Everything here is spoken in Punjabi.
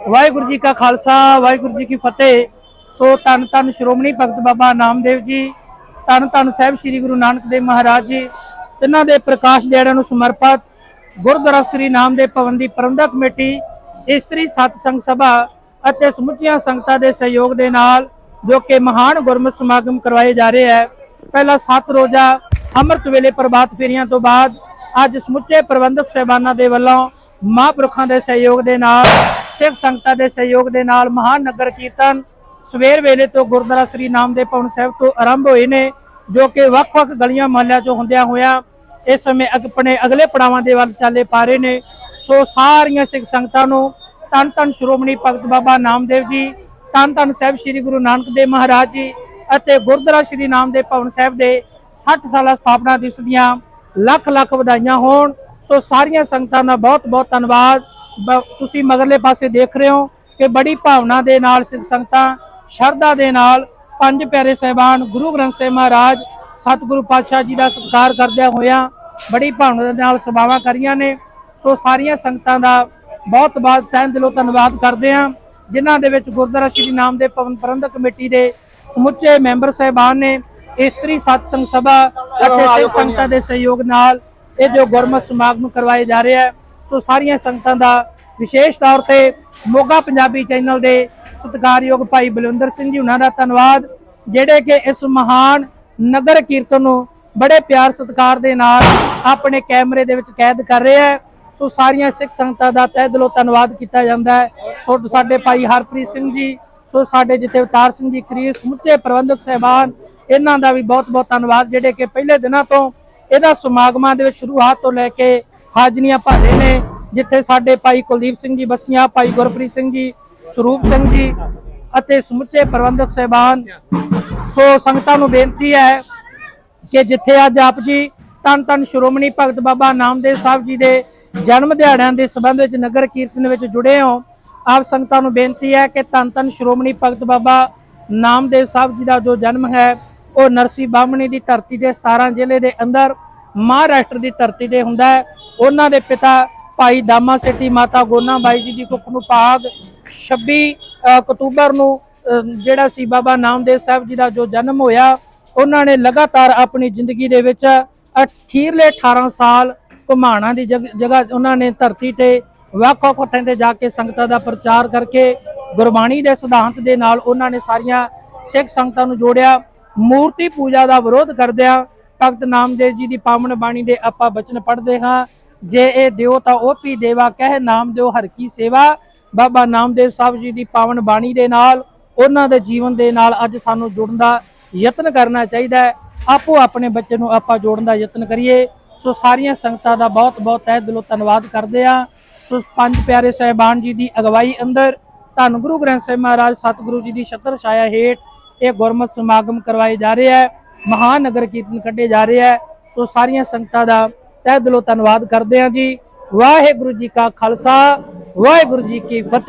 ਵਾਹਿਗੁਰੂ ਜੀ ਕਾ ਖਾਲਸਾ, ਵਾਹਿਗੁਰੂ ਜੀ ਕੀ ਫਤਿਹ। ਸੋ ਧੰਨ ਧੰਨ ਸ਼੍ਰੋਮਣੀ ਭਗਤ ਬਾਬਾ ਨਾਮਦੇਵ ਜੀ, ਧੰਨ ਧੰਨ ਸਾਹਿਬ ਸ੍ਰੀ ਗੁਰੂ ਨਾਨਕ ਦੇਵ ਮਹਾਰਾਜ ਜੀ, ਤਿੰਨਾਂ ਦੇ ਪ੍ਰਕਾਸ਼ ਦਿਹਾੜਿਆਂ ਨੂੰ ਸਮਰਪਿਤ ਗੁਰਦੁਆਰਾ ਸ੍ਰੀ ਨਾਮਦੇਵ ਭਵਨ ਦੀ ਪ੍ਰਬੰਧਕ ਕਮੇਟੀ, ਇਸਤਰੀ ਸਤਸੰਗ ਸਭਾ ਅਤੇ ਸਮੁੱਚੀਆਂ ਸੰਗਤਾਂ ਦੇ ਸਹਿਯੋਗ ਦੇ ਨਾਲ ਜੋ ਕਿ ਮਹਾਨ ਗੁਰਮਤਿ ਸਮਾਗਮ ਕਰਵਾਏ ਜਾ ਰਹੇ ਹੈ। ਪਹਿਲਾ ਸੱਤ ਰੋਜ਼ਾ ਅੰਮ੍ਰਿਤ ਵੇਲੇ ਪ੍ਰਭਾਤ ਫੇਰੀਆਂ ਤੋਂ ਬਾਅਦ ਅੱਜ ਸਮੁੱਚੇ ਪ੍ਰਬੰਧਕ ਸਹਿਬਾਨਾਂ ਦੇ ਵੱਲੋਂ ਮਹਾਂਪੁਰਖਾਂ ਦੇ ਸਹਿਯੋਗ ਦੇ ਨਾਲ, ਸਿੱਖ ਸੰਗਤਾਂ ਦੇ ਸਹਿਯੋਗ ਦੇ ਨਾਲ ਮਹਾਨ ਨਗਰ ਕੀਰਤਨ ਸਵੇਰ ਵੇਲੇ ਤੋਂ ਗੁਰਦੁਆਰਾ ਸ੍ਰੀ ਨਾਮਦੇਵ ਭਵਨ ਸਾਹਿਬ ਤੋਂ ਆਰੰਭ ਹੋਏ ਨੇ, ਜੋ ਕਿ ਵੱਖ-ਵੱਖ ਗਲੀਆਂ ਮੁਹੱਲਿਆਂ ਚੋਂ ਹੁੰਦਿਆਂ ਹੋਇਆਂ ਇਸ ਸਮੇਂ ਆਪਣੇ ਅਗਲੇ ਪੜਾਵਾਂ ਦੇ ਵੱਲ ਚਾਲੇ ਪਾ ਰਹੇ ਨੇ। ਸੋ ਸਾਰੀਆਂ ਸਿੱਖ ਸੰਗਤਾਂ ਨੂੰ ਧੰਨ ਧੰਨ ਸ਼੍ਰੋਮਣੀ ਭਗਤ ਬਾਬਾ ਨਾਮਦੇਵ ਜੀ ਧੰਨ ਧੰਨ ਸਾਹਿਬ ਸ੍ਰੀ ਗੁਰੂ ਨਾਨਕ ਦੇਵ ਮਹਾਰਾਜ ਜੀ ਅਤੇ ਗੁਰਦੁਆਰਾ ਸ੍ਰੀ ਨਾਮਦੇਵ ਭਵਨ ਸਾਹਿਬ ਦੇ 60 ਸਾਲਾ ਸਥਾਪਨਾ ਦਿਵਸ ਦੀਆਂ ਲੱਖ ਲੱਖ ਵਧਾਈਆਂ ਹੋਣ। ਸੋ ਸਾਰੀਆਂ ਸੰਗਤਾਂ ਦਾ ਬਹੁਤ ਬਹੁਤ ਧੰਨਵਾਦ। ਤੁਸੀਂ ਮਗਰਲੇ ਪਾਸੇ ਦੇਖ ਰਹੇ ਹੋ ਕਿ ਬੜੀ ਭਾਵਨਾ ਦੇ ਨਾਲ ਸਿੱਖ ਸੰਗਤਾਂ ਸ਼ਰਧਾ ਦੇ ਨਾਲ ਪੰਜ ਪਿਆਰੇ ਸਹਿਬਾਨ ਗੁਰੂ ਗ੍ਰੰਥ ਸਾਹਿਬ ਮਹਾਰਾਜ ਸਤਿਗੁਰੂ ਪਾਤਸ਼ਾਹ ਜੀ ਦਾ ਸਤਿਕਾਰ ਕਰਦਿਆਂ ਹੋਇਆਂ ਬੜੀ ਭਾਵਨਾ ਦੇ ਨਾਲ ਸਭਾਵਾਂ ਕਰੀਆਂ ਨੇ। ਸੋ ਸਾਰੀਆਂ ਸੰਗਤਾਂ ਦਾ ਬਹੁਤ ਬਹੁਤ ਤਹਿ ਦਿਲੋਂ ਧੰਨਵਾਦ ਕਰਦੇ ਹਾਂ ਜਿਨ੍ਹਾਂ ਦੇ ਵਿੱਚ ਗੁਰਦੁਆਰਾ ਸ਼੍ਰੀ ਨਾਮਦੇਵ ਭਵਨ ਪ੍ਰਬੰਧਕ ਕਮੇਟੀ ਦੇ ਸਮੁੱਚੇ ਮੈਂਬਰ ਸਹਿਬਾਨ ਨੇ ਇਸਤਰੀ ਸਤਸੰਗ ਸਭਾ ਅਤੇ ਸਿੱਖ ਸੰਗਤਾਂ ਦੇ ਸਹਿਯੋਗ ਨਾਲ ਇਹ ਜੋ ਗੁਰਮਤਿ ਸਮਾਗਮ ਕਰਵਾਏ ਜਾ ਰਿਹਾ ਹੈ ਸੋ ਸਾਰੀਆਂ ਸੰਗਤਾਂ ਦਾ ਵਿਸ਼ੇਸ਼ ਤੌਰ ਤੇ ਮੋਗਾ ਪੰਜਾਬੀ ਚੈਨਲ ਦੇ ਸਤਿਕਾਰਯੋਗ ਭਾਈ ਬਲਵਿੰਦਰ ਸਿੰਘ ਜੀ ਉਹਨਾਂ ਦਾ ਧੰਨਵਾਦ, ਜਿਹੜੇ ਕਿ ਇਸ ਮਹਾਨ ਨਗਰ ਕੀਰਤਨ ਨੂੰ ਬੜੇ ਪਿਆਰ ਸਤਿਕਾਰ ਦੇ ਨਾਲ ਆਪਣੇ ਕੈਮਰੇ ਦੇ ਵਿੱਚ ਕੈਦ ਕਰ ਰਿਹਾ ਹੈ ਸੋ ਸਾਰੀਆਂ ਸਿੱਖ ਸੰਗਤਾਂ ਦਾ ਤਹਿ ਦਿਲੋਂ ਧੰਨਵਾਦ ਕੀਤਾ ਜਾਂਦਾ ਹੈ। ਸੋ ਸਾਡੇ ਭਾਈ ਹਰਪ੍ਰੀਤ ਸਿੰਘ ਜੀ, ਸੋ ਸਾਡੇ ਜਿੱਥੇ ਅਵਤਾਰ ਸਿੰਘ ਜੀ ਕਰੀਏ ਸਮੁੱਚੇ ਪ੍ਰਬੰਧਕ ਸਹਿਬਾਨ, ਇਹਨਾਂ ਦਾ ਵੀ ਬਹੁਤ ਬਹੁਤ ਧੰਨਵਾਦ, ਜਿਹੜੇ ਕਿ ਪਹਿਲੇ ਦਿਨਾਂ ਤੋਂ ਇਹਦਾ ਸਮਾਗਮਾਂ ਦੇ ਵਿੱਚ ਸ਼ੁਰੂਆਤ ਤੋਂ ਲੈ ਕੇ ਹਾਜ਼ਰੀਆਂ ਭਰਦੇ ਨੇ, ਜਿੱਥੇ ਸਾਡੇ ਭਾਈ ਕੁਲਦੀਪ ਸਿੰਘ ਜੀ ਬੱਸੀਆਂ, ਭਾਈ ਗੁਰਪ੍ਰੀਤ ਸਿੰਘ ਜੀ, ਸਰੂਪ ਸਿੰਘ ਜੀ ਅਤੇ ਸਮੁੱਚੇ ਪ੍ਰਬੰਧਕ ਸਹਿਬਾਨ। ਸੋ ਸੰਗਤਾਂ ਨੂੰ ਬੇਨਤੀ ਹੈ ਕਿ ਜਿੱਥੇ ਅੱਜ ਆਪ ਜੀ ਤਨ ਤਨ ਸ਼੍ਰੋਮਣੀ ਭਗਤ ਬਾਬਾ ਨਾਮਦੇਵ ਸਾਹਿਬ ਜੀ ਦੇ ਜਨਮ ਦਿਹਾੜਿਆਂ ਦੇ ਸੰਬੰਧ ਵਿੱਚ ਨਗਰ ਕੀਰਤਨ ਵਿੱਚ ਜੁੜੇ ਹੋ, ਆਪ ਸੰਗਤਾਂ ਨੂੰ ਬੇਨਤੀ ਹੈ ਕਿ ਤਨ ਤਨ ਸ਼੍ਰੋਮਣੀ ਭਗਤ ਬਾਬਾ ਨਾਮਦੇਵ ਸਾਹਿਬ ਜੀ ਦਾ ਜੋ ਜਨਮ ਹੈ ਉਹ ਨਰਸੀ ਬਾਹਮਣੀ ਦੀ ਧਰਤੀ ਦੇ 17 ਜ਼ਿਲ੍ਹੇ ਦੇ ਅੰਦਰ ਮਹਾਰਾਸ਼ਟਰ ਦੀ ਧਰਤੀ ਤੇ ਹੁੰਦਾ ਹੈ। ਉਹਨਾਂ ਦੇ ਪਿਤਾ ਭਾਈ ਦਾਮਾ ਸੇਟੀ ਮਾਤਾ ਗੋਨਾ ਬਾਈ ਜੀ ਦੀ ਕੁੱਖ ਨੂੰ ਭਾਗ 26 ਅਕਤੂਬਰ ਨੂੰ ਜਿਹੜਾ ਸੀ ਬਾਬਾ ਨਾਮਦੇਵ ਸਾਹਿਬ ਜੀ ਦਾ ਜੋ ਜਨਮ ਹੋਇਆ, ਉਹਨਾਂ ਨੇ ਲਗਾਤਾਰ ਆਪਣੀ ਜ਼ਿੰਦਗੀ ਦੇ ਵਿੱਚ ਅਖੀਰਲੇ 18 ਸਾਲ ਘੁਮਾਣਾ ਦੀ ਜਗ- ਜਗ੍ਹਾ ਉਹਨਾਂ ਨੇ ਧਰਤੀ ਤੇ ਵੱਖ-ਵੱਖ ਥਾਂ ਤੇ ਜਾ ਕੇ ਸੰਗਤਾਂ ਦਾ ਪ੍ਰਚਾਰ ਕਰਕੇ ਗੁਰਬਾਣੀ ਦੇ ਸਿਧਾਂਤ ਦੇ ਨਾਲ ਉਹਨਾਂ ਨੇ ਸਾਰੀਆਂ ਸਿੱਖ ਸੰਗਤਾਂ ਨੂੰ ਜੋੜਿਆ। ਮੂਰਤੀ ਪੂਜਾ ਦਾ ਵਿਰੋਧ ਕਰਦਿਆਂ ਭਗਤ ਨਾਮਦੇਵ ਜੀ ਦੀ ਪਾਵਨ ਬਾਣੀ ਦੇ ਆਪਾਂ ਬਚਨ ਪੜ੍ਹਦੇ ਹਾਂ। ਜੇ ਇਹ ਦਿਓ ਤਾਂ ਉਹ ਵੀ ਦੇਵਾ, ਕਹਿ ਨਾਮ ਦਿਓ ਹਰ ਕੀ ਸੇਵਾ। ਬਾਬਾ ਨਾਮਦੇਵ ਸਾਹਿਬ ਜੀ ਦੀ ਪਾਵਨ ਬਾਣੀ ਦੇ ਨਾਲ, ਉਹਨਾਂ ਦੇ ਜੀਵਨ ਦੇ ਨਾਲ ਅੱਜ ਸਾਨੂੰ ਜੁੜਨ ਦਾ ਯਤਨ ਕਰਨਾ ਚਾਹੀਦਾ ਹੈ। ਆਪੋ ਆਪਣੇ ਬੱਚੇ ਨੂੰ ਆਪਾਂ ਜੋੜਨ ਦਾ ਯਤਨ ਕਰੀਏ। ਸੋ ਸਾਰੀਆਂ ਸੰਗਤਾਂ ਦਾ ਬਹੁਤ ਬਹੁਤ ਤਹਿ ਦਿਲੋਂ ਧੰਨਵਾਦ ਕਰਦੇ ਆ ਸੋ ਪੰਜ ਪਿਆਰੇ ਸਹਿਬਾਨ ਜੀ ਦੀ ਅਗਵਾਈ ਅੰਦਰ, ਧੰਨ ਗੁਰੂ ਗ੍ਰੰਥ ਸਾਹਿਬ ਮਹਾਰਾਜ, ਸਤਿਗੁਰੂ ਜੀ ਦੀ ਛਤਰ ਛਾਇਆ ਹੇਠ ਇਹ ਗੁਰਮਤਿ ਸਮਾਗਮ ਕਰਵਾਏ ਜਾ ਰਹੇ ਹੈ ਮਹਾਨ ਨਗਰ ਕੀਰਤਨ ਕੱਢੇ ਜਾ ਰਹੇ ਹੈ। ਸੋ ਸਾਰੀਆਂ ਸੰਗਤਾਂ ਦਾ ਤਹਿ ਦਿਲੋਂ ਧੰਨਵਾਦ ਕਰਦੇ ਹਾਂ ਜੀ। ਵਾਹਿਗੁਰੂ ਜੀ ਕਾ ਖਾਲਸਾ, ਵਾਹਿਗੁਰੂ ਜੀ ਕੀ ਫਤਿਹ।